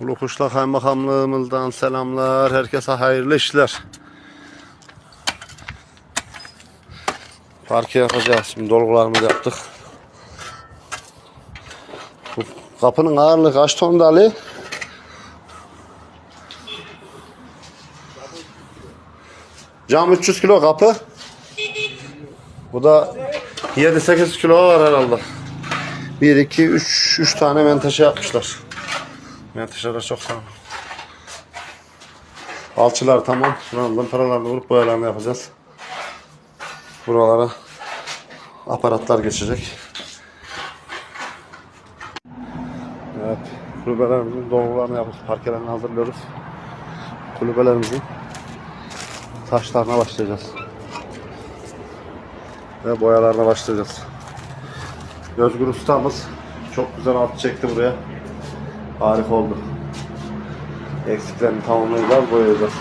Ulu Kuşla Kaymakamlığımızdan selamlar. Herkese hayırlı işler. Parke yapacağız. Şimdi dolgularımızı yaptık. Bu kapının ağırlığı kaç ton da Ali? Cam 300 kilo kapı. Bu da 7-8 kilo var herhalde. 1, 2, 3, 3 tane menteşe yapmışlar. Menteşeler çok sağlam. Alçılar tamam. Şuradan paralarını vurup boyalarını yapacağız. Buralara aparatlar geçecek. Evet. Kulübelerimizin dolgularını yapıyoruz. Parkelerini hazırlıyoruz. Kulübelerimizin taşlarına başlayacağız. Ve boyalarına başlayacağız. Özgür ustamız çok güzel alt çekti buraya. Harika oldu. Eksiklerini tamamlayacağız, boyayacağız.